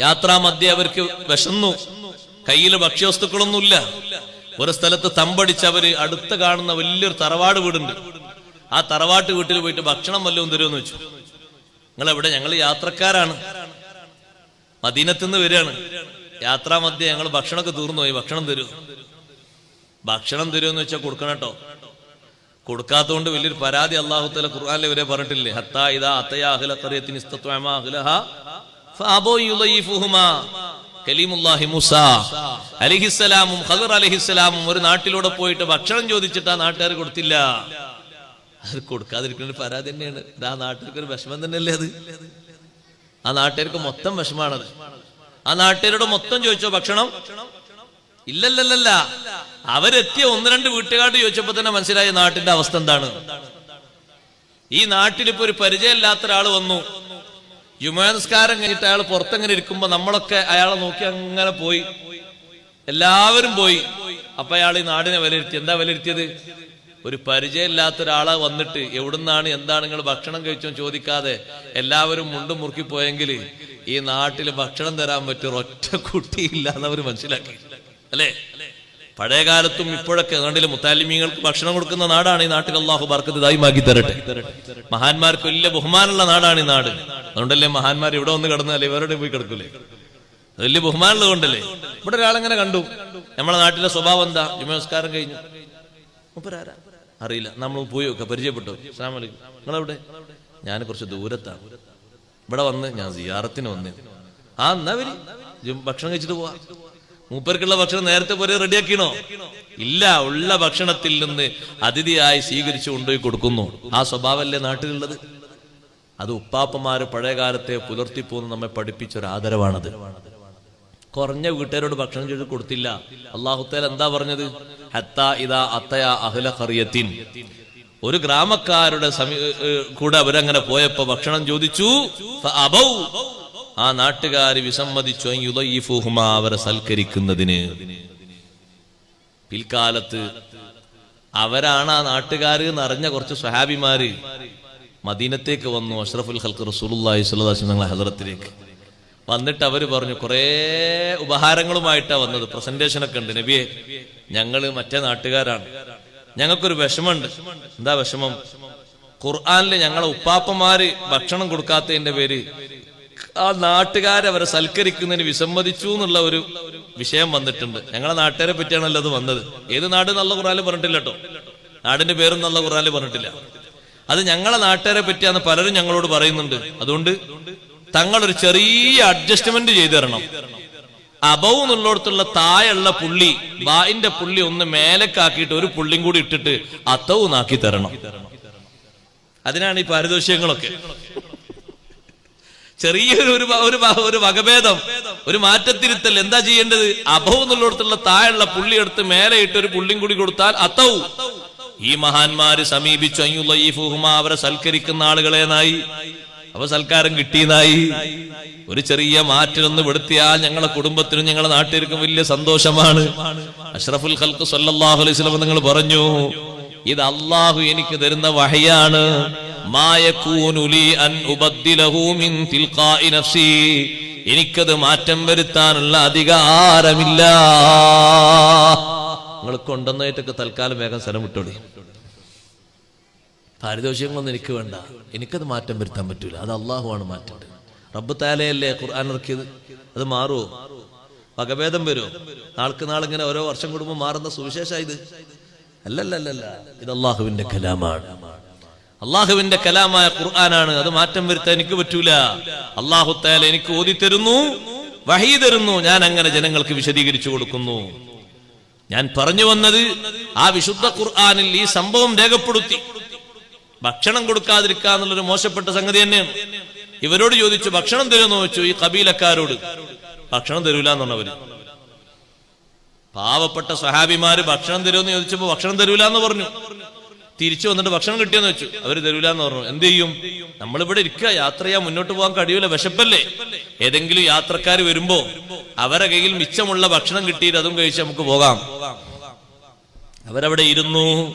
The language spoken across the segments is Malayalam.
യാത്രാ മധ്യ അവർക്ക് വിശന്നു. കയ്യിൽ ഭക്ഷ്യവസ്തുക്കളൊന്നുമില്ല. ഒരു സ്ഥലത്ത് തമ്പടിച്ച് അവർ അടുത്ത് കാണുന്ന വലിയൊരു തറവാട് വീടുണ്ട്. ആ തറവാട്ട് വീട്ടിൽ പോയിട്ട് ഭക്ഷണം വല്ലതും തരുമെന്ന് വെച്ചു നിങ്ങൾ എവിടെ ഞങ്ങൾ യാത്രക്കാരാണ്. മദീനത്തു നിന്ന് വരികയാണ്. യാത്രാ മധ്യ ഞങ്ങൾ ഭക്ഷണമൊക്കെ തീർന്നു പോയി. ഭക്ഷണം തരൂ ഭക്ഷണം തരുമെന്ന് വെച്ചാൽ കൊടുക്കണം കേട്ടോ. കൊടുക്കാത്തതുകൊണ്ട് വലിയൊരു പരാതി അള്ളാഹുത്തല ഖുർആാനിലെ വരെ പറഞ്ഞിട്ടില്ലേ? ഹത്താ ഇതാ അത്തയാ അഹ്ല കലീമുല്ലാഹി ഖദർ ഒരു നാട്ടിലൂടെ പോയിട്ട് ഭക്ഷണം ചോദിച്ചിട്ട് ആ നാട്ടുകാർ കൊടുത്തില്ല. അത് കൊടുക്കാതിരിക്കുന്ന പരാതി തന്നെയാണ്. ഇത് ആ നാട്ടുകാർക്ക് ഒരു വിഷമം തന്നെയല്ലേ അത്? ആ നാട്ടുകാർക്ക് മൊത്തം വിഷമാണത്. ആ നാട്ടുകാരോട് മൊത്തം ചോദിച്ചോ ഭക്ഷണം? ഇല്ലല്ലല്ല അവരെത്തിയ ഒന്ന് രണ്ട് വീട്ടുകാരോട് ചോദിച്ചപ്പോ തന്നെ മനസ്സിലായ നാട്ടിന്റെ അവസ്ഥ എന്താണ്. ഈ നാട്ടിൽ ഒരു പരിചയമില്ലാത്ത ഒരാൾ വന്നു. യുമാനസ്കാരം കഴിഞ്ഞിട്ട് അയാൾ പുറത്തെങ്ങനെ ഇരിക്കുമ്പോ നമ്മളൊക്കെ അയാളെ നോക്കി അങ്ങനെ പോയി. എല്ലാവരും പോയി. അപ്പൊ അയാൾ ഈ നാടിനെ വിലയിരുത്തി. എന്താ വിലയിരുത്തിയത്? ഒരു പരിചയമില്ലാത്ത ഒരാളെ വന്നിട്ട് എവിടുന്നാണ് എന്താണ് നിങ്ങൾ ഭക്ഷണം കഴിച്ചോ ചോദിക്കാതെ എല്ലാവരും മുണ്ടും മുറുക്കി പോയെങ്കിൽ ഈ നാട്ടിൽ ഭക്ഷണം തരാൻ പറ്റും ഒറ്റ കുട്ടിയില്ല എന്നവർ മനസ്സിലാക്കി. അല്ലേ? പഴയ കാലത്തും ഇപ്പോഴൊക്കെ നാട്ടിലെ മുത്താലിമീങ്ങൾക്ക് ഭക്ഷണം കൊടുക്കുന്ന നാടാണ് ഈ നാട്ടിൽ അള്ളാഹു ബർക്കത്ത് ദായിമാക്കി തരട്ടെ. മഹാന്മാർക്ക് വലിയ ബഹുമാനമുള്ള നാടാണ് ഈ നാട്. അതുകൊണ്ടല്ലേ മഹാന്മാർ ഇവിടെ വന്ന് കിടന്നാലേ ഇവരുടെ പോയി കിടക്കൂലേ? വലിയ ബഹുമാനമുള്ളത് കൊണ്ടല്ലേ? ഇവിടെ ഒരാളെങ്ങനെ കണ്ടു? നമ്മളെ നാട്ടിലെ സ്വഭാവം എന്താ? ജുമസ്കാരം കഴിഞ്ഞു? അറിയില്ല. നമ്മൾ പോയി ഒക്കെ പരിചയപ്പെട്ടു. നിങ്ങളെവിടെ? ഞാൻ കുറച്ച് ദൂരത്താണ്. ഇവിടെ വന്ന് ഞാൻ സിയാറത്തിന് വന്ന്. ആ എന്നാ ഭക്ഷണം കഴിച്ചിട്ട് പോവാ. മൂപ്പർക്കുള്ള ഭക്ഷണം നേരത്തെ പോലെ റെഡിയാക്കിണോ ഇല്ല ഉള്ള ഭക്ഷണത്തിൽ നിന്ന് അതിഥിയായി സ്വീകരിച്ചു കൊണ്ടുപോയി കൊടുക്കുന്നു. ആ സ്വഭാവമല്ലേ നാട്ടിലുള്ളത്? അത് ഉപ്പാപ്പന്മാര് പഴയ കാലത്തെ പുലർത്തിപ്പോന്ന് നമ്മെ പഠിപ്പിച്ച ഒരു ആദരവാണത്. കുറഞ്ഞ വീട്ടുകാരോട് ഭക്ഷണം ചെയ്ത് കൊടുത്തില്ല. അള്ളാഹുത്തേൽ എന്താ പറഞ്ഞത്? ഹത്താ ഇതാ അത്തയ അഹ്ല ഖറിയത്തിൻ. ഒരു ഗ്രാമക്കാരുടെ സമീ കൂടെ അവരങ്ങനെ പോയപ്പോ ഭക്ഷണം ചോദിച്ചു. ആ നാട്ടുകാർ വിസമ്മതിച്ചു അൻ അവരെ സൽക്കരിക്കുന്നതിന്. പിൽക്കാലത്ത് അവരാണ് ആ നാട്ടുകാർ എന്നറിഞ്ഞ കുറച്ച് സ്വഹാബിമാര് മദീനത്തേക്ക് വന്നു അഷ്റഫുൽ ഹൽക്ക് റസൂലുള്ളാഹി സ്വല്ലല്ലാഹു അലൈഹി വസല്ലം ഹദറത്തിലേക്ക്. വന്നിട്ട് അവർ പറഞ്ഞു കുറേ ഉപഹാരങ്ങളുമായിട്ടാ വന്നത് പ്രസന്റേഷൻ ഒക്കെ ഉണ്ട്. നബിയെ ഞങ്ങൾ മറ്റേ നാട്ടുകാരാണ്. ഞങ്ങൾക്കൊരു വിഷമുണ്ട് എന്താ വിഷമം? ഖുർആാനിൽ ഞങ്ങളെ ഉപ്പാപ്പന്മാര് ഭക്ഷണം കൊടുക്കാത്തതിന്റെ പേര് ആ നാട്ടുകാരവരെ സൽക്കരിക്കുന്നതിന് വിസമ്മതിച്ചു എന്നുള്ള ഒരു വിഷയം വന്നിട്ടുണ്ട്. ഞങ്ങളെ നാട്ടുകാരെ പറ്റിയാണല്ലോ അത് വന്നത്. ഏത് നാട് നല്ല ഖുറാൽ പറഞ്ഞിട്ടില്ല കേട്ടോ. നാടിന്റെ പേരും നല്ല ഖുറാൽ പറഞ്ഞിട്ടില്ല. അത് ഞങ്ങളെ നാട്ടുകാരെ പറ്റിയാന്ന് പലരും ഞങ്ങളോട് പറയുന്നുണ്ട്. അതുകൊണ്ട് തങ്ങളൊരു ചെറിയ അഡ്ജസ്റ്റ്മെന്റ് ചെയ്തു തരണം. അബവ് എന്നുള്ളിടത്തുള്ള തായുള്ള പുള്ളി ബായിന്റെ പുള്ളി ഒന്ന് മേലക്കാക്കിയിട്ട് ഒരു പുള്ളിയും കൂടി ഇട്ടിട്ട് അത്തവും ആക്കി തരണം. അതിനാണ് ഈ പാരിതോഷികങ്ങളൊക്കെ. ചെറിയൊരു ഒരു ഒരു ഒരു വകഭേദം ഒരു മാറ്റത്തിരുത്തൽ. എന്താ ചെയ്യേണ്ടത്? അഭവ് എന്നുള്ളിടത്തുള്ള താഴെയുള്ള പുള്ളി എടുത്ത് മേലെ ഇട്ട് ഒരു പുള്ളിയും കൂടി കൊടുത്താൽ അത്തവും ഈ മഹാന്മാര് സമീപിച്ചു. ഫുഹുമ അവരെ സൽക്കരിക്കുന്ന ആളുകളെ നായി. അവ സൽക്കാരം കിട്ടിയതായി ഒരു ചെറിയ മാറ്റിലൊന്ന് വെടുത്തിയാൽ ഞങ്ങളെ കുടുംബത്തിനും ഞങ്ങളുടെ നാട്ടിലേക്കും വലിയ സന്തോഷമാണ്. അഷ്റഫുൽ ഖൽക്ക് സല്ലാഹു അലൈഹി വസല്ലം നിങ്ങൾ പറഞ്ഞു. ഇത് അള്ളാഹു എനിക്ക് തരുന്ന വഹയാണ്. എനിക്കത് മാറ്റം വരുത്താനുള്ള അധികാരമില്ല. നിങ്ങൾ കൊണ്ടുവന്നായിട്ടൊക്കെ തൽക്കാലം വേഗം സ്ഥലം വിട്ടോളി പാരിതോഷികങ്ങളൊന്നും എനിക്ക് വേണ്ട. എനിക്കത് മാറ്റം വരുത്താൻ പറ്റൂല. അത് അള്ളാഹുവാണ് മാറ്റേണ്ടത്. റബ്ബ് താലയല്ലേ ഖുർആൻ ഇറക്കിയത്? അത് മാറുമോ വകഭേദം വരുമോ നാൾക്ക് നാളിങ്ങനെ ഓരോ വർഷം കൂടുമ്പോൾ മാറുന്ന സുവിശേഷ ഇത്. അല്ലല്ലല്ല ഇത് അള്ളാഹുവിന്റെ കലാമാണ്. അള്ളാഹുവിന്റെ കലാമായ ഖുർആനാണ്. അത് മാറ്റം വരുത്താൻ എനിക്ക് പറ്റൂല. അള്ളാഹു താല എനിക്ക് ഓതി തരുന്നു വഹി തരുന്നു. ഞാൻ അങ്ങനെ ജനങ്ങൾക്ക് വിശദീകരിച്ചു കൊടുക്കുന്നു. ഞാൻ പറഞ്ഞു വന്നത് ആ വിശുദ്ധ ഖുർആാനിൽ ഈ സംഭവം രേഖപ്പെടുത്തി. ഭക്ഷണം കൊടുക്കാതിരിക്കുക എന്നുള്ളൊരു മോശപ്പെട്ട സംഗതി തന്നെയാണ്. ഇവരോട് ചോദിച്ചു ഭക്ഷണം തരുമെന്ന് ചോദിച്ചു ഈ കബീലക്കാരോട്. ഭക്ഷണം തരൂല എന്നുള്ളവര്. പാവപ്പെട്ട സഹാബിമാര് ഭക്ഷണം തരുമെന്ന് ചോദിച്ചപ്പോ ഭക്ഷണം തരൂല എന്ന് പറഞ്ഞു. തിരിച്ചു വന്നിട്ട് ഭക്ഷണം കിട്ടിയെന്ന് വെച്ചു. അവർ തരൂല എന്ന് പറഞ്ഞു. എന്ത് ചെയ്യും? നമ്മളിവിടെ ഇരിക്കുക. യാത്ര ചെയ്യാൻ മുന്നോട്ട് പോകാൻ കഴിയൂല. വിശപ്പല്ലേ? ഏതെങ്കിലും യാത്രക്കാർ വരുമ്പോ അവരെ കയ്യിൽ മിച്ചമുള്ള ഭക്ഷണം കിട്ടിയിട്ട് അതും കഴിച്ച് നമുക്ക് പോകാം. അവരവിടെ ഇരുന്നു.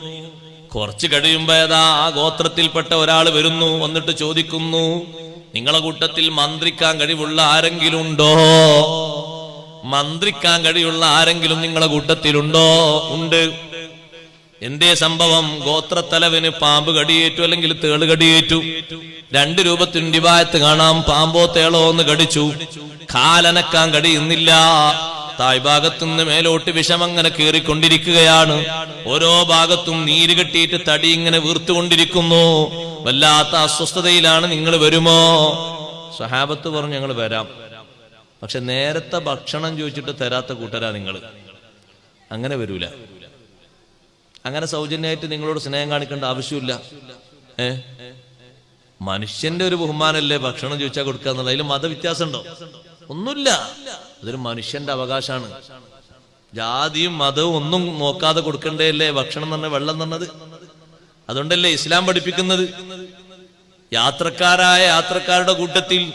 കുറച്ച് കഴിയുമ്പോ ഏതാ ആ ഗോത്രത്തിൽപ്പെട്ട ഒരാൾ വരുന്നു. വന്നിട്ട് ചോദിക്കുന്നു നിങ്ങളെ കൂട്ടത്തിൽ മന്ത്രിക്കാൻ കഴിവുള്ള ആരെങ്കിലും ഉണ്ടോ? മന്ത്രിക്കാൻ കഴിയുള്ള ആരെങ്കിലും നിങ്ങളെ കൂട്ടത്തിലുണ്ടോ? ഉണ്ട്. എന്തേ സംഭവം? ഗോത്രത്തലവിന് പാമ്പ് കടിയേറ്റു അല്ലെങ്കിൽ തേൾ കടിയേറ്റു? രണ്ട് രൂപത്തിന് ഡിവായത്ത് കാണാം. പാമ്പോ തേളോ എന്ന് കടിച്ചു. കാലനക്കാൻ കഴിയുന്നില്ല തായ്ഭാഗത്തുനിന്ന് മേലോട്ട് വിഷം അങ്ങനെ കയറിക്കൊണ്ടിരിക്കുകയാണ്. ഓരോ ഭാഗത്തും നീര് കെട്ടിയിട്ട് തടി ഇങ്ങനെ വീർത്തുകൊണ്ടിരിക്കുന്നു. വല്ലാത്ത അസ്വസ്ഥതയിലാണ് നിങ്ങൾ വരുമോ? സഹാബത്ത് പറഞ്ഞു ഞങ്ങൾ വരാം. പക്ഷെ നേരത്തെ ഭക്ഷണം ചോദിച്ചിട്ട് തരാത്ത കൂട്ടരാ നിങ്ങൾ അങ്ങനെ വരൂല. അങ്ങനെ സൗജന്യമായിട്ട് നിങ്ങളോട് സ്നേഹം കാണിക്കേണ്ട ആവശ്യമില്ല. ഏ? മനുഷ്യന്റെ ഒരു ബഹുമാനല്ലേ ഭക്ഷണം ചോദിച്ചാൽ കൊടുക്കുക എന്നുള്ളത്? അതിൽ മതവ്യത്യാസം ഉണ്ടോ ഒന്നുമില്ല. അതൊരു മനുഷ്യന്റെ അവകാശമാണ്. ജാതിയും മതവും ഒന്നും നോക്കാതെ കൊടുക്കണ്ടേയല്ലേ ഭക്ഷണം തന്നെ വെള്ളം തന്നത് അതുകൊണ്ടല്ലേ ഇസ്ലാം പഠിപ്പിക്കുന്നത്? യാത്രക്കാരായ യാത്രക്കാരുടെ കൂട്ടത്തിൽ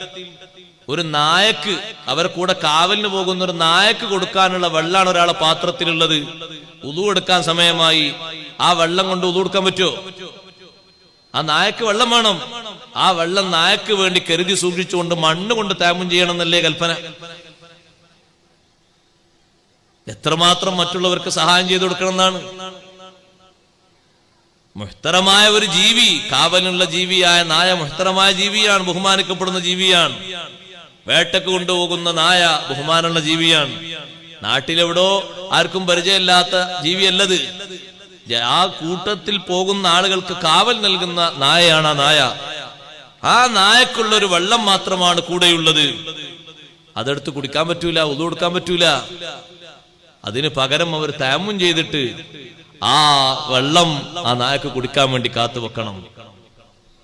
ഒരു നായക്ക് അവർ കൂടെ കാവലിന് പോകുന്ന ഒരു നായക്ക് കൊടുക്കാനുള്ള വെള്ളമാണ് ഒരാളെ പാത്രത്തിലുള്ളത്. ഉതു എടുക്കാൻ സമയമായി. ആ വെള്ളം കൊണ്ട് ഉതു എടുക്കാൻ പറ്റുമോ? ആ നായക്ക് വെള്ളം വേണം. ആ വെള്ളം നായക്ക് വേണ്ടി കരുതി സൂക്ഷിച്ചുകൊണ്ട് മണ്ണ് കൊണ്ട് താമം ചെയ്യണം എന്നല്ലേ കൽപ്പന. എത്രമാത്രം മറ്റുള്ളവർക്ക് സഹായം ചെയ്തു കൊടുക്കണം എന്നാണ് മുഹ്തരമായ ഒരു ജീവി കാവലിനുള്ള ജീവിയായ നായ മുഹ്തരമായ ജീവിയാണ് ബഹുമാനിക്കപ്പെടുന്ന ജീവിയാണ്. വേട്ടക്ക് കൊണ്ടുപോകുന്ന നായ ബഹുമാനമുള്ള ജീവിയാണ്. നാട്ടിലെവിടോ ആർക്കും പരിചയമില്ലാത്ത ജീവിയല്ലത്. ആ കൂട്ടത്തിൽ പോകുന്ന ആളുകൾക്ക് കാവൽ നൽകുന്ന നായയാണ് ആ നായ. ആ നായക്കുള്ള ഒരു വെള്ളം മാത്രമാണ് കൂടെയുള്ളത്. അതെടുത്ത് കുടിക്കാൻ പറ്റൂല ഒതു കൊടുക്കാൻ പറ്റൂല. അതിന് പകരം അവർ താമും ചെയ്തിട്ട് ആ വെള്ളം ആ നായക്ക് കുടിക്കാൻ വേണ്ടി കാത്തു വെക്കണം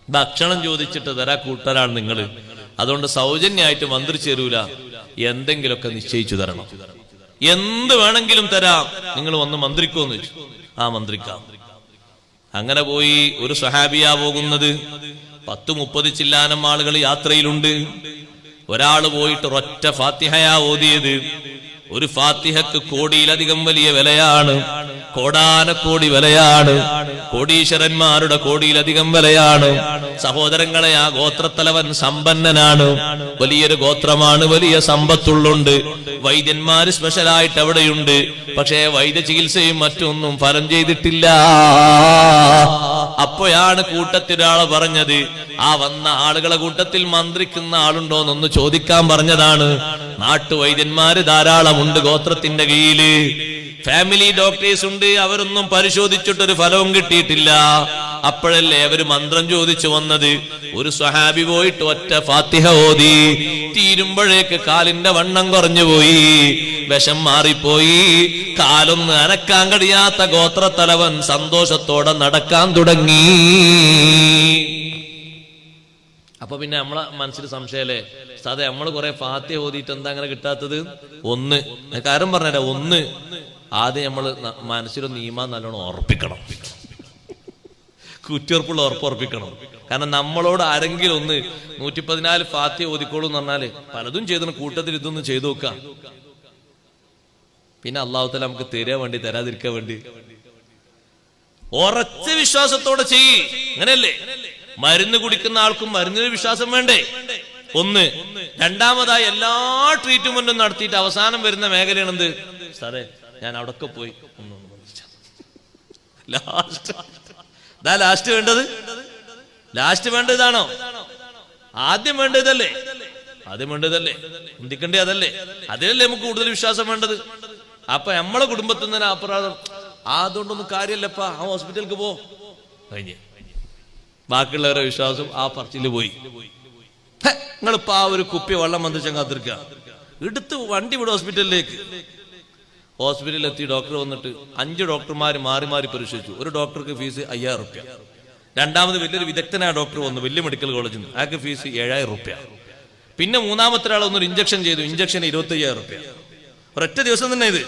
ഭക്ഷണം ചോദിച്ചിട്ട് തരാ കൂട്ടരാണ് നിങ്ങൾ അതുകൊണ്ട് സൗജന്യമായിട്ട് മന്ത്രി ചേരൂല. എന്തെങ്കിലുമൊക്കെ നിശ്ചയിച്ചു തരണം. എന്ത് വേണമെങ്കിലും തരാം. നിങ്ങൾ വന്ന് മന്ത്രിക്കോന്ന് ചോദിച്ചു ആ മന്ത്രിക്കാം. അങ്ങനെ പോയി ഒരു സഹാബിയാ പോകുന്നത്. പത്ത് മുപ്പത് ചില്ലാനം ആളുകൾ യാത്രയിലുണ്ട്. ഒരാൾ പോയിട്ട് ഒറ്റ ഫാത്തിഹയാ ഓതിയത്. ഒരു ഫാത്തിഹക്ക് കോടിയിലധികം വലിയ വിലയാണ് കോടാനക്കോടി വിലയാണ് കോടീശ്വരന്മാരുടെ കോടിയിലധികം വിലയാണ് സഹോദരങ്ങളെ ആ ഗോത്രത്തലവൻ സമ്പന്നനാണ് വലിയൊരു ഗോത്രമാണ് വലിയ സമ്പത്തുള്ളുണ്ട് വൈദ്യന്മാര് സ്പെഷ്യലായിട്ട് അവിടെയുണ്ട് പക്ഷേ വൈദ്യ ചികിത്സയും മറ്റൊന്നും ഫലം ചെയ്തിട്ടില്ല. അപ്പോഴാണ് കൂട്ടത്തിലൊരാൾ പറഞ്ഞത് ആ വന്ന ആളുകളെ കൂട്ടത്തിൽ മന്ത്രിക്കുന്ന ആളുണ്ടോ എന്നൊന്ന് ചോദിക്കാൻ പറഞ്ഞതാണ്. നാട്ടുവൈദ്യന്മാര് ധാരാളമുണ്ട് ഗോത്രത്തിന്റെ കീഴിൽ. ഫാമിലി ഡോക്ടേഴ്സ് ഉണ്ട് അവരൊന്നും പരിശോധിച്ചിട്ടൊരു ഫലവും കിട്ടിയിട്ടില്ല. അപ്പോഴല്ലേ അവർ മന്ത്രം ചോദിച്ചു വന്നത്? ഒരു സ്വഹാബി പോയിട്ട് ഒറ്റ ഫാത്തിഹ ഓതി. തീരുമ്പോഴേക്ക് കാലിന്റെ വണ്ണം കുറഞ്ഞു പോയി. വിഷം മാറിപ്പോയി. കാലൊന്ന് അനക്കാൻ കഴിയാത്ത ഗോത്രത്തലവൻ സന്തോഷത്തോടെ നടക്കാൻ തുടങ്ങി. അപ്പൊ പിന്നെ നമ്മളെ മനസ്സിൽ സംശയല്ലേ? സാധ നമ്മൾ കുറെ ഫാത്തി ഓതിയിട്ട് എന്താ അങ്ങനെ കിട്ടാത്തത്? ഒന്ന്. കാരണം പറഞ്ഞല്ലേ ഒന്ന്. ആദ്യം നമ്മൾ മനസ്സിലൊന്ന് നീമാ നല്ലോണം ഉറപ്പിക്കണം. കുറ്റിയുറപ്പുള്ള ഉറപ്പ് ഉറപ്പിക്കണം. കാരണം നമ്മളോട് ആരെങ്കിലും ഒന്ന് നൂറ്റി പതിനാല് ഫാത്തി ഓതിക്കോളൂ എന്ന് പറഞ്ഞാൽ പലതും ചെയ്തു കൂട്ടത്തിൽ ഇതൊന്നും ചെയ്തു നോക്ക പിന്നെ അള്ളാഹുത്തല നമുക്ക് തരാൻ വേണ്ടി തരാതിരിക്കാൻ വേണ്ടി. ഉറച്ച വിശ്വാസത്തോടെ ചെയ്യ്. അങ്ങനെയല്ലേ? മരുന്ന് കുടിക്കുന്ന ആൾക്കും മരുന്നിന് വിശ്വാസം വേണ്ടേ? ഒന്ന് രണ്ടാമതായി എല്ലാ ട്രീറ്റ്മെന്റും നടത്തിയിട്ട് അവസാനം വരുന്ന മേഖലയാണ് എന്ത്? സാറേ ഞാൻ അവിടൊക്കെ പോയി ലാസ്റ്റ് ഇതാ ലാസ്റ്റ് വേണ്ടത്? ലാസ്റ്റ് വേണ്ട ഇതാണോ? ആദ്യം വേണ്ടതല്ലേ ആദ്യം വേണ്ടതല്ലേ ചിന്തിക്കേണ്ടേ അതല്ലേ? അതിലല്ലേ നമുക്ക് കൂടുതൽ വിശ്വാസം വേണ്ടത്? അപ്പൊ നമ്മളെ കുടുംബത്തിൽ നിന്ന് അപരാധം. അതുകൊണ്ടൊന്നും കാര്യമല്ലപ്പാ. ആ ഹോസ്പിറ്റലിലേക്ക് പോ. കഴിഞ്ഞ്. ബാക്കിയുള്ളവരുടെ വിശ്വാസം ആ പറച്ചിൽ പോയി. നിങ്ങളിപ്പോ ആ ഒരു കുപ്പി വെള്ളം വന്ന് കാത്തിരിക്ക എടുത്ത് വണ്ടി വിടും ഹോസ്പിറ്റലിലേക്ക്. ഹോസ്പിറ്റലിൽ എത്തി ഡോക്ടർ വന്നിട്ട് അഞ്ച് ഡോക്ടർമാർ മാറി മാറി പരിശോധിച്ചു. ഒരു ഡോക്ടർക്ക് ഫീസ് അയ്യായിരം റുപ്യ. രണ്ടാമത് വലിയൊരു വിദഗ്ധനായ ഡോക്ടർ വന്നു വലിയ മെഡിക്കൽ കോളേജിൽ നിന്ന് അയാൾക്ക് ഫീസ് ഏഴായിരം റുപ്യ. പിന്നെ മൂന്നാമത്തെ ഒരാൾ ഒന്നൊരു ഇഞ്ചക്ഷൻ ചെയ്തു ഇഞ്ചക്ഷൻ ഇരുപത്തി അയ്യായിരം റുപ്യ. ഒരൊറ്റ ദിവസം തന്നെ ഇത്.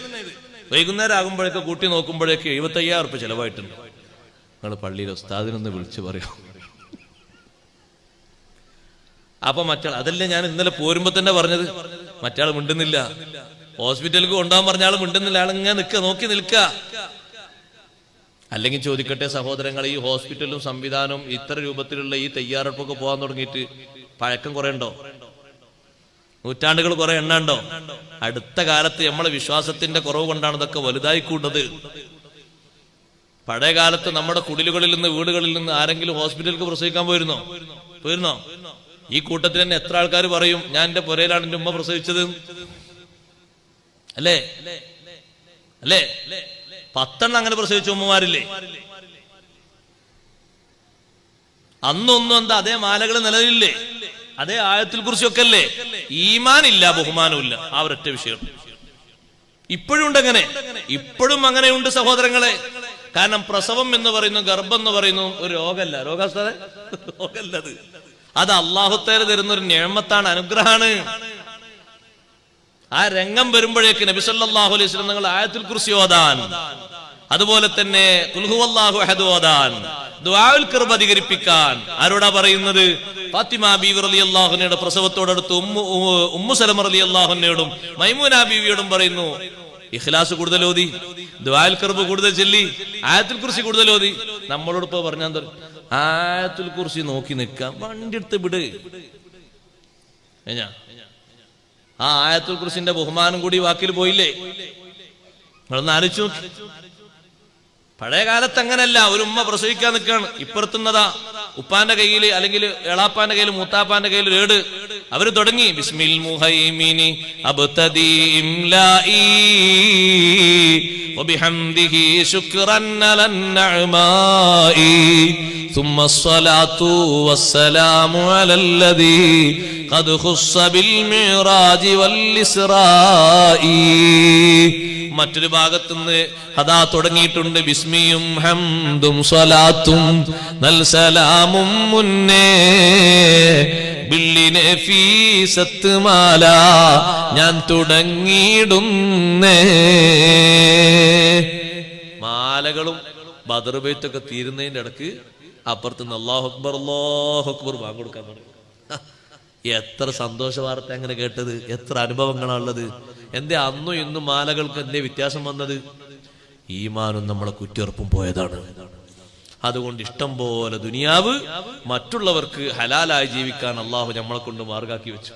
വൈകുന്നേരം ആകുമ്പോഴേക്ക് കൂട്ടി നോക്കുമ്പോഴേക്ക് എഴുപത്തി അയ്യായിരം റുപ്യ ചെലവായിട്ടുണ്ട്. നിങ്ങൾ പള്ളിയിൽ ഉസ്താദിനൊന്ന് വിളിച്ചു പറയൂ. അപ്പൊ മറ്റാൾ അതല്ലേ ഞാൻ ഇന്നലെ പോരുമ്പോ തന്നെ പറഞ്ഞത്? മറ്റാൾ മിണ്ടുന്നില്ല. ഹോസ്പിറ്റലിലേക്ക് കൊണ്ടുപോകാൻ പറഞ്ഞ ആൾ മിണ്ടുന്നില്ല. ഇങ്ങനെ നിൽക്കുക നോക്കി നിൽക്കുക അല്ലെങ്കിൽ ചോദിക്കട്ടെ സഹോദരങ്ങൾ ഈ ഹോസ്പിറ്റലും സംവിധാനവും ഇത്ര രൂപത്തിലുള്ള ഈ തയ്യാറെടുപ്പൊക്കെ പോകാൻ തുടങ്ങിയിട്ട് പഴക്കം കുറെ ഉണ്ടോ? നൂറ്റാണ്ടുകൾ കുറെ എണ്ണ ഉണ്ടോ? അടുത്ത കാലത്ത് നമ്മളെ വിശ്വാസത്തിന്റെ കുറവ് കൊണ്ടാണ് ഇതൊക്കെ വലുതായി കൂടുന്നത് പഴയ കാലത്ത് നമ്മുടെ കുടിലുകളിൽ നിന്ന് വീടുകളിൽ നിന്ന് ആരെങ്കിലും ഹോസ്പിറ്റലിലേക്ക് പ്രസവിക്കാൻ പോയിരുന്നോ? പോയിരുന്നോ? ഈ കൂട്ടത്തിൽ തന്നെ എത്ര ആൾക്കാർ പറയും ഞാൻ എന്റെ പുരയിലാണ് എന്റെ ഉമ്മ പ്രസവിച്ചത്? അല്ലേ? അല്ലേ? പത്തെണ്ണം അങ്ങനെ പ്രസവിച്ച ഉമ്മമാരില്ലേ? അന്നൊന്നും എന്താ അതേ മാലകൾ നിലവിലില്ലേ അതേ ആയത്തിൽ കുറിച്ചൊക്കെ അല്ലേ ഈമാനില്ല ബഹുമാനമില്ല. ആ ഒരൊറ്റ വിഷയം. ഇപ്പോഴും ഉണ്ട് അങ്ങനെ. ഇപ്പോഴും അങ്ങനെയുണ്ട് സഹോദരങ്ങളെ. കാരണം പ്രസവം എന്ന് പറയുന്നു ഗർഭം എന്ന് പറയുന്നു ഒരു രോഗമല്ല. രോഗാസ്ഥ രോഗമല്ല അത്. അത് അള്ളാഹുത്തേര് തരുന്ന ഒരു ഞേമത്താണ് അനുഗ്രഹമാണ് ആ രംഗം വരുമ്പോഴേക്ക് നബി സല്ലല്ലാഹു അലൈഹി സ്വലം നിങ്ങൾ ആയത്തിൽ കുർസി ഓതാൻ. അതുപോലെ തന്നെ കുൽഹുവല്ലാഹു അഹദ് ഓതാൻ. ദുആഉൽ ഖർബ് അധികരിപ്പിക്കാൻ. ആരോടാ പറയുന്നത്? ഫാത്തിമ ബീവി റളിയല്ലാഹുവിനയുടെ പ്രസവത്തോടടുത്ത് ഉമ്മു ഉമ്മു സലമ റളിയല്ലാഹുവിനോടും മൈമൂന ബീവിയോടും പറയുന്നു ഇഖ്ലാസ് കൂടുതൽ ഓതി ദുആൽ ഖർബ് കൂടുതൽ ചൊല്ലി ആയത്തുൽ കുറിച്ച് കൂടുതൽ ഓതി. നമ്മളോട് ഇപ്പൊ പറഞ്ഞാൽ ആയത്തുൽ കുറിച്ച് നോക്കി നിൽക്കാം. വണ്ടി എടുത്ത് വിട്. ആ ആയത്തുൽ കുറിച്ചിന്റെ ബഹുമാനം കൂടി വാക്കിൽ പോയില്ലേ? നിങ്ങളൊന്ന് ആലോചിച്ചു. പഴയ കാലത്ത് അങ്ങനല്ല. ഒരു ഉമ്മ പ്രസവിക്കാൻ നിൽക്കുകയാണ്. ഇപ്പുറത്തുന്നതാ. ഉപ്പാന്റെ കയ്യിൽ അല്ലെങ്കിൽ എളാപ്പാന്റെ കയ്യിൽ മൂത്താപ്പാന്റെ കയ്യിൽ ഏട്. അവര് തുടങ്ങി ബിസ്മിൽ മുഹൈമിനി അബ്തദി ഇംലാഇ وبحمده شكرا على النعماء ثم الصلاة والسلام على الذي قد خص بالمعراج والإسراء മറ്റൊരു ഭാഗത്തുനിന്ന് അതാ തുടങ്ങിയിട്ടുണ്ട് ബിസ്മിയും ഹംദും സ്വലാത്തും നൽ സലാമും മുന്നേ ബില്ലിനെ ഫീസത്ത് മാല ഞാൻ തുടങ്ങിയിടുന്നേ. മാലകളും ബദർബൈത്തൊക്കെ തീരുന്നതിന്റെ ഇടയ്ക്ക് അപ്പുറത്തുനിന്ന് അള്ളാഹു അക്ബർ അള്ളാഹു അക്ബർ എത്ര സന്തോഷ വാർത്ത അങ്ങനെ കേട്ടത്? എത്ര അനുഭവങ്ങളാണുള്ളത്? എന്തേ അന്നും ഇന്നും മാലകൾക്ക് എന്തേ വ്യത്യാസം വന്നത്? ഈമാനും നമ്മളെ കുറ്റിയുറപ്പും പോയതാണ്. അതുകൊണ്ട് ഇഷ്ടം പോലെ ദുനിയാവ് മറ്റുള്ളവർക്ക് ഹലാലായി ജീവിക്കാൻ അള്ളാഹു നമ്മളെ കൊണ്ട് മാർഗാക്കി വെച്ചു.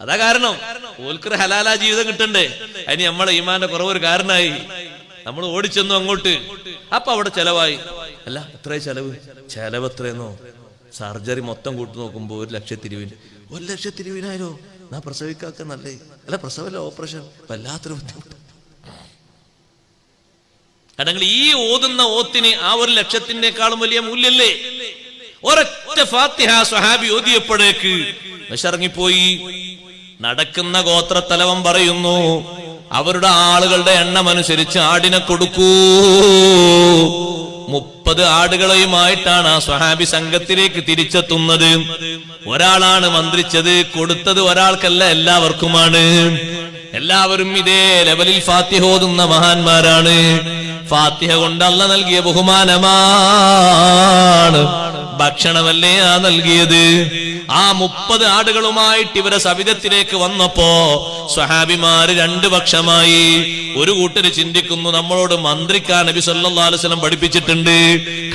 അതാ കാരണം. ഓൽക്കൊരു ഹലാലാ ജീവിതം കിട്ടണ്ടേ? അതിന് നമ്മളെ ഈമാന്റെ കുറവ് ഒരു കാരണമായി നമ്മൾ ഓടിച്ചെന്നു അങ്ങോട്ട്. അപ്പൊ അവിടെ ചെലവായി. അല്ല എത്ര ചെലവ്? ചെലവ് എത്രയെന്നോ സർജറി മൊത്തം കൂട്ടി നോക്കുമ്പോ ഒരു ലക്ഷത്തിരുവിന് ഒരു ലക്ഷത്തിരുവിനായിരോ നാ പ്രസവിക്കാക്ക നല്ലേ അല്ല പ്രസവല്ല ഓപ്പറേഷൻ. വല്ലാത്തൊരു ബുദ്ധിമുട്ട്. അല്ലെങ്കിൽ ഈ ഓതുന്ന ഓത്തിന് ആ ഒരു ലക്ഷത്തിനേക്കാളും വലിയ മൂല്യല്ലേ? ഒരൊറ്റ ഫാത്തിഹ സ്വഹാബി ഓതിയപ്പോഴേക്ക് വിശറങ്ങിപ്പോയി. നടക്കുന്ന ഗോത്രത്തലവൻ പറയുന്നു അവരുടെ ആളുകളുടെ എണ്ണം അനുസരിച്ച് ആടിനെ കൊടുക്കൂ. മുപ്പത് ആടുകളെയുമായിട്ടാണ് ആ സ്വഹാബി സംഘത്തിലേക്ക് തിരിച്ചെത്തുന്നത്. ഒരാളാണ് മന്ത്രിച്ചത് കൊടുത്തത് ഒരാൾക്കല്ല എല്ലാവർക്കുമാണ്. എല്ലാവരും ഇതേ ലെവലിൽ ഫാത്തിഹ ഓതുന്ന മഹാന്മാരാണ്. ഫാത്തിഹ കൊണ്ട് നൽകിയ ബഹുമാനമാണ്. ഭക്ഷണമല്ലേ ആ നൽകിയത്? ആ മുപ്പത് ആടുകളുമായിട്ട് ഇവരെ സവിധത്തിലേക്ക് വന്നപ്പോ സ്വഹാബിമാര് രണ്ടു പക്ഷമായി ഒരു കൂട്ടര് ചിന്തിക്കുന്നു നമ്മളോട് മന്ത്രിക്കാൻ നബി സല്ലല്ലാഹു അലൈഹി വസല്ലം പഠിപ്പിച്ചിട്ടുണ്ട്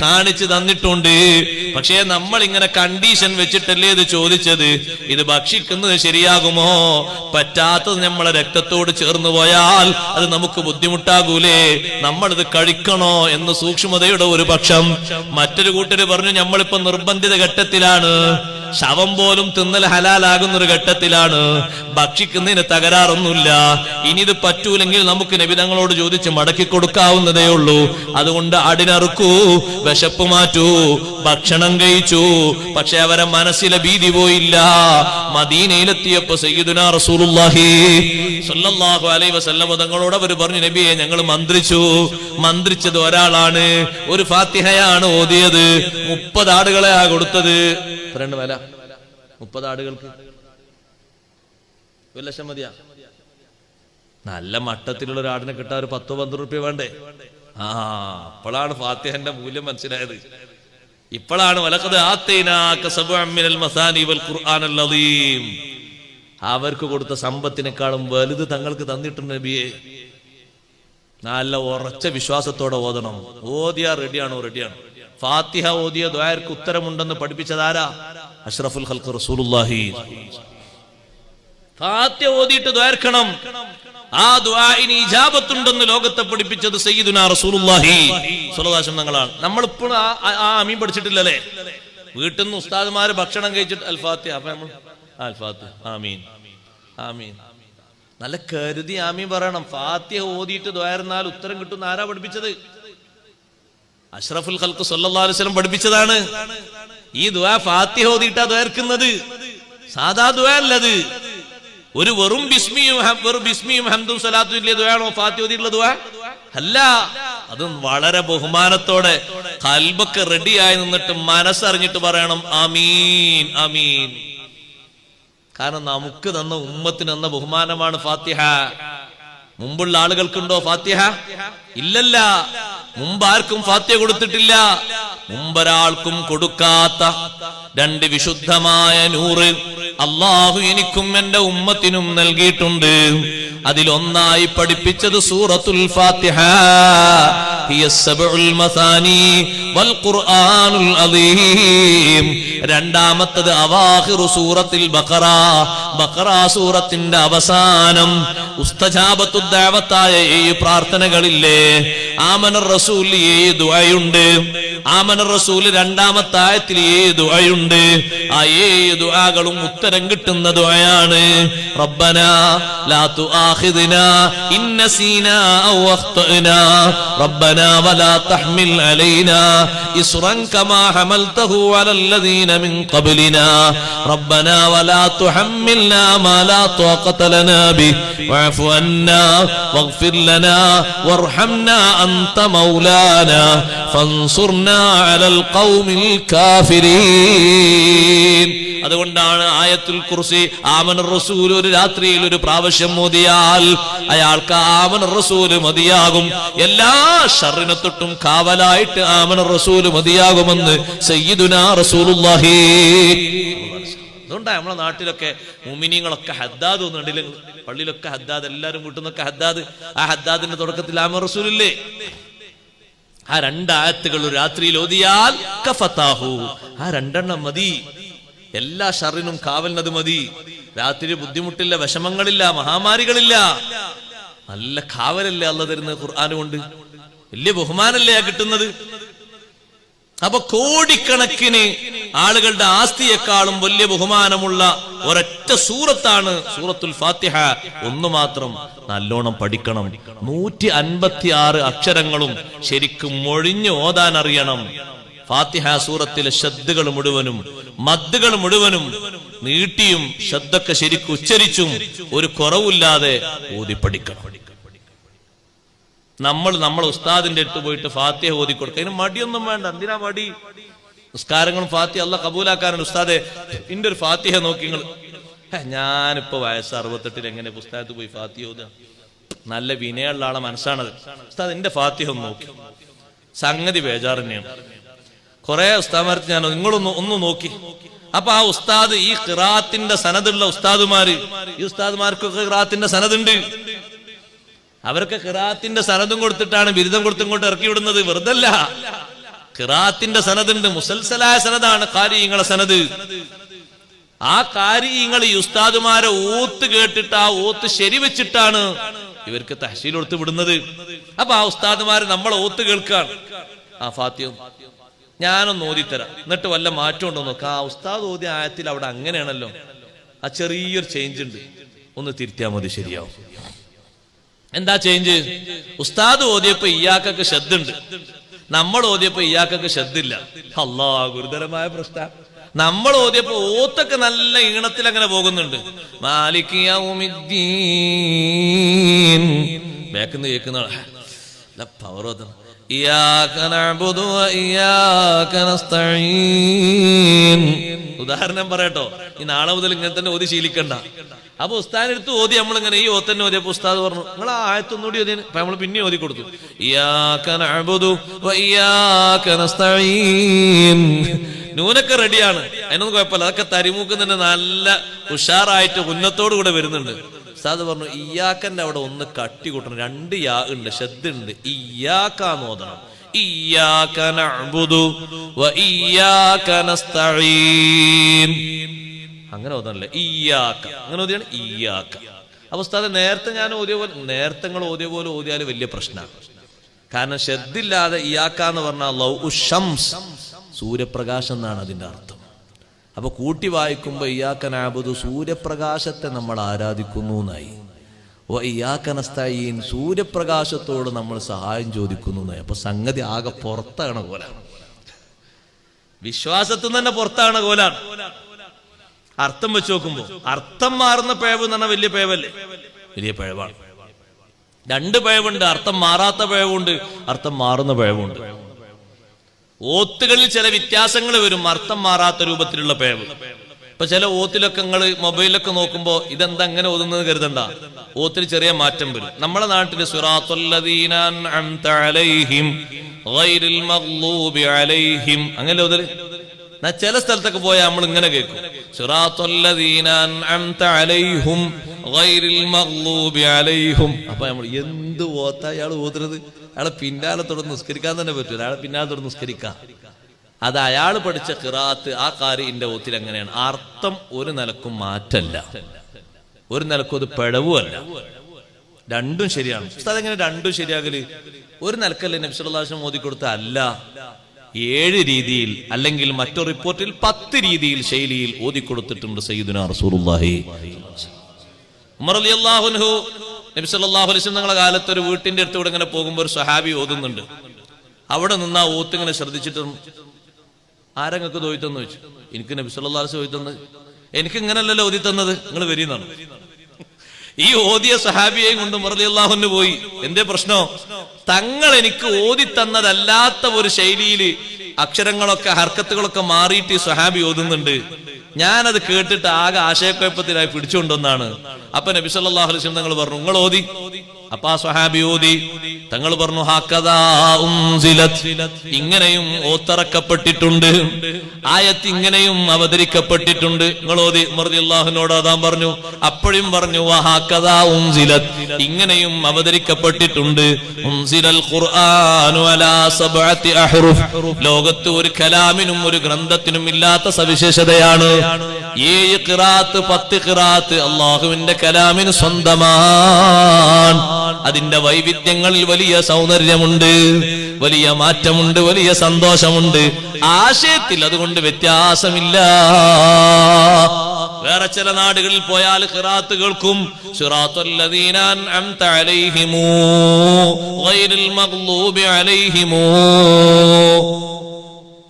കാണിച്ചു തന്നിട്ടുണ്ട്. പക്ഷേ നമ്മൾ ഇങ്ങനെ കണ്ടീഷൻ വെച്ചിട്ടല്ലേ ഇത് ചോദിച്ചത്? ഇത് ഭക്ഷിക്കുന്നത് ശരിയാകുമോ? പറ്റാത്തത് നമ്മളെ രക്തത്തോട് ചേർന്ന് പോയാൽ അത് നമുക്ക് ബുദ്ധിമുട്ടാകൂലേ? നമ്മളിത് കഴിക്കണോ എന്ന് സൂക്ഷ്മതയുടെ ഒരു പക്ഷം. മറ്റൊരു കൂട്ടര് പറഞ്ഞു നമ്മളിപ്പോ നിർബന്ധിത ഘട്ടത്തിലാണ്. ശവം പോലും തിന്നൽ ഹലാലാകുന്ന ഒരു ഘട്ടത്തിലാണ്. ഭക്ഷിക്കുന്നതിന് തകരാറൊന്നുമില്ല. ഇനി ഇത് പറ്റൂലെങ്കിൽ നമുക്ക് നബിതങ്ങളോട് ചോദിച്ച് മടക്കി കൊടുക്കാവുന്നതേ ഉള്ളൂ. അതുകൊണ്ട് അടിനറുക്കൂ വിശപ്പ് മാറ്റൂ ഭക്ഷണം കഴിച്ചു. പക്ഷെ അവരെ മനസ്സിലെ ഭീതി പോയില്ല. മദീനയിലെത്തിയപ്പോ സയ്യിദുന അലൈഹി വസല്ലം തങ്ങളോട് അവർ പറഞ്ഞു നബിയെ ഞങ്ങൾ മന്ത്രിച്ചു. മന്ത്രിച്ചത് ഒരാളാണ്. ഒരു ഫാത്തിഹയാണ് ഓതിയത്. മുപ്പത് ആടുകളെയാ കൊടുത്തത്? എത്രയുണ്ട് വില? മുപ്പത് ആടുകൾക്ക് ഒരു ലക്ഷം മതിയാ? നല്ല മട്ടത്തിലുള്ള ഒരു ആടിനെ കിട്ടാൻ ഒരു പത്തോ പന്ത്രണ്ട് റുപ്യ വേണ്ടേ? ആ അപ്പോഴാണ് ഫാത്തിഹന്റെ മൂല്യം മനസ്സിലായത്. ഇപ്പോഴാണ് വലക്കത് അവർക്ക് കൊടുത്ത സമ്പത്തിനേക്കാളും വലുത് തങ്ങൾക്ക് തന്നിട്ടുണ്ട് നബിയെ. നല്ല ഉറച്ച വിശ്വാസത്തോടെ ഓതണം. ഓതിയാ റെഡിയാണോ റെഡിയാണ് ഫാത്തിഹ ഓതിയ ദ്വായർക്ക് ഉത്തരമുണ്ടെന്ന് പഠിപ്പിച്ചതാരാ? അഷ്റഫുൽ ഹൽക്ക് റസൂലുള്ളാഹി. ഫാത്തിഹ ഓതിയിട്ട് ദ്വാർക്കണം ആ ദ്വാഇന് ഇജാബത്തുണ്ടെന്ന് ലോകത്തെ പഠിപ്പിച്ചത് സയ്യിദുന റസൂലുള്ളാഹി. സ്വല്ലല്ലാഹു തങ്ങളാണ്. നമ്മളിപ്പോഴും ആ അമീൻ പഠിച്ചിട്ടില്ലല്ലേ? വീട്ടിൽ നിന്ന് ഉസ്താദ്മാര് ഭക്ഷണം കഴിച്ചിട്ട് അൽ ഫാത്തിഹ അപ്പൊ നമ്മൾ ആ, അൽ ഫാത്തിഹ ആമീൻ. ആമീൻ. നല്ല കരുതി ആമീൻ പറയണം. ഫാത്തിഹ ഓതിയിട്ട് ദ്വാരുന്നാൽ ഉത്തരം കിട്ടുന്ന ആരാ പഠിപ്പിച്ചത്? അഷ്റഫുൽ ഖൽക്ക് വസല്ലം പഠിപ്പിച്ചതാണ്. ഈ ദുആ ഫാത്തിഹ ഓതിയിട്ടാ ദ്വാർക്കുന്നത് സാധാ ദുആ അല്ലത്. ഒരു വെറും ബിസ്മിയും വെറും ബിസ്മിയും ഹംദും സലാത്തും ഇല്ലേ ദുആണോ ഫാത്തിഹ ഓതിയിട്ടുള്ള ദുആ? അല്ല. അത് വളരെ ബഹുമാനത്തോടെ കൽബൊക്കെ റെഡിയായി നിന്നിട്ട് മനസ്സറിഞ്ഞിട്ട് പറയണം ആമീൻ ആമീൻ. കാരണം നമുക്ക് തന്ന ഉമ്മത്തിന് തന്ന ബഹുമാനമാണ് ഫാത്തിഹ. മുമ്പുള്ള ആളുകൾക്കുണ്ടോ ഫാത്തിഹ? ഇല്ലല്ല. മുമ്പ് ആർക്കും ഫാത്തിഹ കൊടുത്തിട്ടില്ല. മുമ്പൊരാൾക്കും കൊടുക്കാത്ത രണ്ട് വിശുദ്ധമായ നൂറ് അള്ളാഹു എനിക്കും എന്റെ ഉമ്മത്തിനും നൽകിയിട്ടുണ്ട്. അതിലൊന്നായി പഠിപ്പിച്ചത് സൂറത്തുൽ ഫാത്തിഹ. രണ്ടാമത്തത് അവാഹിറു സൂറത്തിൽ ബക്കറ ബക്കറ സൂറത്തിന്റെ അവസാനം ഉസ്തജാപത്തുദ്ദാവത്തായ ഏഴ് പ്രാർത്ഥനകളില്ലേ? ആമന റസൂലി ഏഴ് ദുആയുണ്ട്. ആമന റസൂൽ രണ്ടാമത്തായത്തിൽ ഏഴ് ദുആയുണ്ട്. ആ ഏഴ് ദുആകളും ഉത്തരം കിട്ടുന്ന ദുആയാണ് റബ്ബന ലാ തുആഖിദ്നാ ഇൻ നസീനാ ഔ അഖ്തഅനാ റബ്ബന വലാ തഹ്മിൽ അലൈനാ ഇസ്റൻ കമാ ഹമൽതഹു അലൽ الذين من قبلنا ربنا ولا تحملنا ما لا طاقة لنا به واعف عنا واغفر لنا وارحمنا أنت مولانا فانصرنا على القوم الكافرين അതുകൊണ്ടാണ് ആയത്തുൽ കുർസി ആമൻ റസൂൽ ഒരു രാത്രിയിൽ ഒരു പ്രാവശ്യം മോദിയാൽ അയാൾക്ക് ആമൻ റസൂൽ മതിയാകും. എല്ലാ ഷറിനെ തൊട്ടും കാവലായിട്ട് ആമൻ റസൂൽ മതിയാകുമെന്ന് സയ്യിദുനാ റസൂലുള്ളാഹി. അതുകൊണ്ടാണ് നമ്മളെ നാട്ടിലൊക്കെ മുമിനിങ്ങളൊക്കെ ഹദ്ദാദ് ഒന്നുണ്ടല്ലേ പള്ളിയിലൊക്കെ ഹദ്ദാദ് എല്ലാവരും കൂട്ടുന്നൊക്കെ ഹദ്ദാദ്. ആ ഹദ്ദാദിന്റെ തുടക്കത്തിൽ ആമ റസൂലില്ലേ? ആ രണ്ടായത്തുകൾ രാത്രിയിൽ ഓതിയാൽ കഫത്താഹു. ആ രണ്ടെണ്ണം മതി. എല്ലാ ഷറിനും കാവലിനത് മതി. രാത്രി ബുദ്ധിമുട്ടില്ല വിഷമങ്ങളില്ല മഹാമാരികളില്ല. നല്ല കാവലല്ലേ അല്ല തരുന്നത് ഖുർആാനുകൊണ്ട് കൊണ്ട്? വലിയ ബഹുമാനല്ലേ ആ കിട്ടുന്നത്? അപ്പൊ കോടിക്കണക്കിന് ആളുകളുടെ ആസ്തിയെക്കാളും വലിയ ബഹുമാനമുള്ള ഒരൊറ്റ സൂറത്താണ് സൂറത്തുൽ ഫാത്തിഹ. ഒന്ന് മാത്രം നല്ലോണം പഠിക്കണം. നൂറ്റി അൻപത്തി ആറ് അക്ഷരങ്ങളും ശരിക്കും മൊഴിഞ്ഞു ഓതാൻ അറിയണം. ഫാത്തിഹ സൂറത്തിലെ ശബ്ദകൾ മുഴുവനും മദ്ദുകൾ മുഴുവനും നീട്ടിയും ശബ്ദൊക്കെ ശരിക്കും ഉച്ചരിച്ചും ഒരു കുറവില്ലാതെ ഓതി പഠിക്കണം. നമ്മൾ നമ്മൾ ഉസ്താദിന്റെ അടുത്ത് പോയിട്ട് ഫാത്തിഹ ഓതി കൊടുക്കുക അതിന് മടിയൊന്നും വേണ്ട. എന്തിനാ മടി? നിസ്കാരങ്ങളും ഫാത്തിഹ അല്ല കബൂലാക്കാനാണ്. ഉസ്താദെ ഇന്റെ ഒരു ഫാത്തിഹ നോക്കി നിങ്ങൾ ഞാനിപ്പോ വയസ്സ് അറുപത്തെട്ടിൽ എങ്ങനെ പുസ്തകത്ത് പോയി ഫാത്തിഹ ഓതുക? നല്ല വിനയുള്ള ആളെ മനസ്സാണത്. ഉസ്താദ് എന്റെ ഫാത്തിഹ ഒന്ന് നോക്കി. സംഗതി ബേജാർ തന്നെയാണ് കുറെ ഉസ്താദ്മാർക്ക് ഞാൻ നിങ്ങളൊന്ന് ഒന്ന് നോക്കി. അപ്പൊ ആ ഉസ്താദ് ഈ ഖിറാത്തിന്റെ സനദുള്ള ഉസ്താദുമാര് ഈ ഉസ്താദുമാർക്കൊക്കെ ഖിറാത്തിന്റെ സനതുണ്ട് അവർക്ക് ഖിറാത്തിന്റെ സനദും കൊടുത്തിട്ടാണ് ബിരുദം കൊടുത്തും കൊണ്ട് ഇറക്കി വിടുന്നത്. വെറുതല്ല. ഖിറാത്തിന്റെ സനദുണ്ട്. മുസൽസലായ സനദാണ് കാര്യങ്ങളെ സനത് ആ കാര്യങ്ങൾ ഈ ഉസ്താദുമാരെ ഓത്ത് കേട്ടിട്ട് ആ ഓത്ത് ശരിവെച്ചിട്ടാണ് ഇവർക്ക് തഹസീൽ കൊടുത്ത് വിടുന്നത്. അപ്പൊ ആ ഉസ്താദുമാര് നമ്മൾ ഓത്ത് കേൾക്കാണ്. ആ ഫാത്യം ഞാനൊന്ന് ഓതിത്തരാം. എന്നിട്ട് വല്ല മാറ്റം ഉണ്ടോ നോക്കാം. ആ ഉസ്താദ് ഓതിയ ആയത്തിൽ അവിടെ അങ്ങനെയാണല്ലോ. ആ ചെറിയൊരു ചേഞ്ച് ഉണ്ട്. ഒന്ന് തിരുത്തിയാൽ മതി ശരിയാവും. എന്താ ചേഞ്ച് ഉസ്താദ് ഓതിയപ്പോ ഇയാക്കൊക്കെ ശബ്ദുണ്ട് നമ്മൾ ഓതിയപ്പോ ഇയാക്കൊക്കെ ശബ്ദില്ല അല്ലാ ഗുരുതരമായ പ്രശ്ന. നമ്മൾ ഓതിയപ്പോ ഓത്തൊക്കെ നല്ല ഈണത്തിൽ അങ്ങനെ പോകുന്നുണ്ട്. മാലിക്കിയീൻ കേൾക്കുന്ന പവർ ഉദാഹരണം പറയട്ടോ. ഈ നാളെ മുതൽ ഇങ്ങനെ തന്നെ ഓതി ശീലിക്കണ്ട. അപ്പൊ ഉസ്താദിന്റെ അടുത്ത് ഓതി നമ്മളിങ്ങനെ ഈ ഓത്തന്നെ ഓതിയപ്പോ ഉസ്താദ് പറഞ്ഞു നിങ്ങൾ ആ ആയത്തൊന്നുകൂടി ഓതി അപ്പൊ നമ്മൾ പിന്നെ ഓതി കൊടുത്തു. നൂനൊക്കെ റെഡിയാണ്. അതിനൊന്നും കുഴപ്പമില്ല. അതൊക്കെ തരിമൂക്ക് തന്നെ നല്ല ഉഷാറായിട്ട് ഉന്നത്തോടു കൂടെ വരുന്നുണ്ട്. ഉസ്താദ് പറഞ്ഞു ഇയാക്കന്റെ അവിടെ ഒന്ന് കട്ടി കൂട്ടണം. രണ്ട് യാ ഉണ്ട് ശ്രദ്ധ ഉണ്ട്. ഇയാക്കാന്ന് ഓതണം. ഇയ്യാക വ ഇയ്യാക നസ്തഈൻ. അങ്ങനെ ഓതണല്ലേ ഈയാക്ക അങ്ങനെ ഓതിയാണ് ഈയാക്ക അപ്പൊ ഉസ്താദെ നേരത്തെ ഞാൻ ഓതിയ പോലെ നേരത്തെ നിങ്ങൾ ഓതിയ പോലെ ഓതിയാൽ വലിയ പ്രശ്നമാണ് കാരണം ശ്രദ്ധില്ലാതെ ഇയാക്ക എന്ന് പറഞ്ഞാൽ ലൗ ഉഷംസ് സൂര്യപ്രകാശം എന്നാണ് അതിന്റെ അർത്ഥം. അപ്പൊ കൂട്ടി വായിക്കുമ്പോ ഇയാക്കനാബുദു സൂര്യപ്രകാശത്തെ നമ്മൾ ആരാധിക്കുന്നു എന്നായി. ഓ ഇയാക്കനസ്തീൻ സൂര്യപ്രകാശത്തോട് നമ്മൾ സഹായം ചോദിക്കുന്നു എന്നായി. അപ്പൊ സംഗതി ആകെ പുറത്താണ് കോലാണ് വിശ്വാസത്തിൽ തന്നെ പുറത്താണ് കോലാണ് അർത്ഥം വെച്ച് നോക്കുമ്പോ അർത്ഥം മാറുന്ന പേവ് എന്ന് പറഞ്ഞാൽ വലിയ പേവല്ലേ? വലിയ പേവാണ്. രണ്ട് പേവുണ്ട് അർത്ഥം മാറാത്ത പേവുണ്ട് അർത്ഥം മാറുന്ന പേവുണ്ട്. ഓത്തുകളിൽ ചില വ്യത്യാസങ്ങൾ വരും അർത്ഥം മാറാത്ത രൂപത്തിലുള്ള പേവ്. ഇപ്പൊ ചില ഓത്തിലൊക്കെ നിങ്ങൾ മൊബൈലൊക്കെ നോക്കുമ്പോ ഇതെന്താ അങ്ങനെ ഓതുന്നത് കരുതണ്ട. ഓത്തിൽ ചെറിയ മാറ്റം വരും. നമ്മുടെ നാട്ടിൽ സിറാത്തുല്ലദീന അങ്ങനെ ഓതൽ? ചില സ്ഥലത്തൊക്കെ പോയാൽ നമ്മൾ ഇങ്ങനെ കേൾക്കും അപ്പൊ നമ്മൾ എന്ത് ഓത്ത അയാൾ ഓതുന്നത്? അയാളെ പിന്നാലെ തുടർന്ന് നിസ്കരിക്കാൻ തന്നെ പറ്റൂല. അയാളെ പിന്നാലെ തുടർന്ന് നിസ്കരിക്കാം. അത് അയാൾ പഠിച്ച കിറാത്ത് ആ കാര്യന്റെ ഓത്തിൽ അങ്ങനെയാണ് അർത്ഥം ഒരു നിലക്കും മാറ്റല്ല. ഒരു നിലക്കും അത് പിഴവുമല്ല രണ്ടും ശരിയാണ്. അതെങ്ങനെ രണ്ടും ശരിയാകൽ? ഒരു നിലക്കല്ലേ നബ്സുല്ലാശം ഓതി കൊടുത്ത അല്ല. ഏഴ് രീതിയിൽ അല്ലെങ്കിൽ മറ്റു റിപ്പോർട്ടിൽ പത്ത് രീതിയിൽ ശൈലിയിൽ ഓതി കൊടുത്തിട്ടുണ്ട് സയ്യിദുന റസൂലുള്ളാഹി. ഉമർ നബി സല്ലല്ലാഹു അലൈഹി വസല്ലം കാലത്ത് ഒരു വീട്ടിന്റെ അടുത്തൂടെ ഇങ്ങനെ പോകുമ്പോൾ ഒരു സഹാബി ഓതുന്നുണ്ട്. അവിടെ നിന്ന് ആ ഓത്ത് ഇങ്ങനെ ശ്രദ്ധിച്ചിട്ട് ആരങ്ങൾക്ക് തോയിത്തെന്ന് ചോദിച്ചു? എനിക്ക് നബി സല്ലല്ലാഹു അലൈഹി എനിക്ക് ഇങ്ങനല്ലല്ലോ ഓതി തന്നത് നിങ്ങൾ വരിയെന്നാണ് ഈ ഓതിയ സഹാബിയെയും കൊണ്ട് മുറലി അള്ളാഹുന് പോയി. എന്റെ പ്രശ്നോ? തങ്ങൾ എനിക്ക് ഓതി തന്നതല്ലാത്ത ഒരു ശൈലിയിൽ അക്ഷരങ്ങളൊക്കെ ഹർക്കത്തുകളൊക്കെ മാറിയിട്ട് ഈ സഹാബി ഓതുന്നുണ്ട്. ഞാനത് കേട്ടിട്ട് ആകെ ആശയക്കുഴപ്പത്തിലായി പിടിച്ചുകൊണ്ടൊന്നാണ് അപ്പൊ നബി സല്ലല്ലാഹു അലൈഹി വസല്ലം തങ്ങൾ പറഞ്ഞു നിങ്ങൾ ഓതി. അപ്പൊ ആ തങ്ങൾ പറഞ്ഞു. ഇങ്ങനെയും ഓത്തിറക്കപ്പെട്ടിട്ടുണ്ട്. ആയത്ത് ഇങ്ങനെയും അവതരിക്കപ്പെട്ടിട്ടുണ്ട്. നിങ്ങളോതി മറുതിള്ളാഹുനോട് അതാൻ പറഞ്ഞു. അപ്പോഴും പറഞ്ഞു വഹാക്കദാ ഉംസിലത്. ഇങ്ങനെയും അവതരിക്കപ്പെട്ടിട്ടുണ്ട്. ഉംസിലൽ സബഅത്തി. ലോകത്ത് ഒരു കലാമിനും ഒരു ഗ്രന്ഥത്തിനും ഇല്ലാത്ത സവിശേഷതയാണ്. ഏഴ് കിറാത്ത് പത്ത് കിറാത്ത് അള്ളാഹുവിന്റെ കലാമിന് സ്വന്തമാണ്. അതിന്റെ വൈവിധ്യങ്ങളിൽ വലിയ സൗന്ദര്യമുണ്ട് വലിയ മാറ്റമുണ്ട് വലിയ സന്തോഷമുണ്ട്. ആശയത്തിൽ അതുകൊണ്ട് വ്യത്യാസമില്ല. വേറെ ചില നാടുകളിൽ പോയാൽ ഖിറാത്ത് കേൾക്കും. അലൈഹിമു.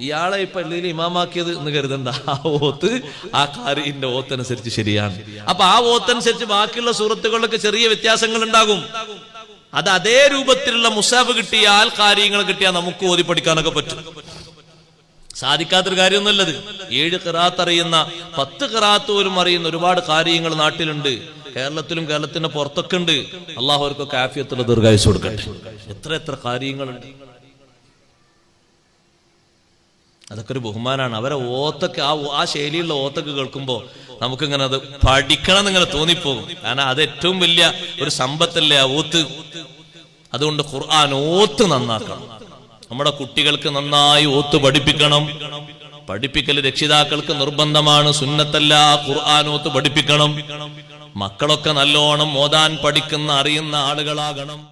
ഇയാളെ ഇപ്പൊ പള്ളിയിൽ ഇമാമാക്കിയത് എന്ന് കരുതണ്ട. ആ ഓത്ത് ആ കാരിന്റെ ഓത്തനുസരിച്ച് ശരിയാണ്. അപ്പൊ ആ ഓത്തനുസരിച്ച് ബാക്കിയുള്ള സുഹൃത്തുക്കളിലൊക്കെ ചെറിയ വ്യത്യാസങ്ങൾ ഉണ്ടാകും അത് അതേ രൂപത്തിലുള്ള മുസാഫ് കിട്ടിയാൽ കാര്യങ്ങൾ കിട്ടിയാൽ നമുക്ക് ഓതി പഠിക്കാനൊക്കെ പറ്റും. സാധിക്കാത്തൊരു കാര്യമൊന്നുമല്ലത് ഏഴ് കിറാത്ത് അറിയുന്ന പത്ത് കിറാത്ത് പോലും അറിയുന്ന ഒരുപാട് കാര്യങ്ങൾ നാട്ടിലുണ്ട്. കേരളത്തിലും കേരളത്തിന്റെ പുറത്തൊക്കെ ഉണ്ട്. അള്ളാഹു അവർക്കൊക്കെ ആഫിയത്തുള്ള ദീർഘായുസ് കൊടുക്കട്ടെ. എത്ര എത്ര കാര്യങ്ങളുണ്ട്. അതൊക്കെ ഒരു ബഹുമാനാണ്. അവരെ ഓത്തൊക്കെ ആ ആ ശൈലിയുള്ള ഓത്തൊക്കെ കേൾക്കുമ്പോൾ നമുക്കിങ്ങനെ അത് പഠിക്കണം എന്നിങ്ങനെ തോന്നിപ്പോകും. കാരണം അത് ഏറ്റവും വലിയ ഒരു സമ്പത്തല്ലേ ആ ഓത്ത്? അതുകൊണ്ട് ഖുർആൻ ഓത്ത് നന്നാക്കണം. നമ്മുടെ കുട്ടികൾക്ക് നന്നായി ഓത്ത് പഠിപ്പിക്കണം. പഠിപ്പിക്കൽ രക്ഷിതാക്കൾക്ക് നിർബന്ധമാണ്. സുന്നത്തല്ല ഖുർആൻ ഓത്ത് പഠിപ്പിക്കണം. മക്കളൊക്കെ നല്ലോണം ഓതാൻ പഠിക്കുന്ന അറിയുന്ന ആളുകളാകണം.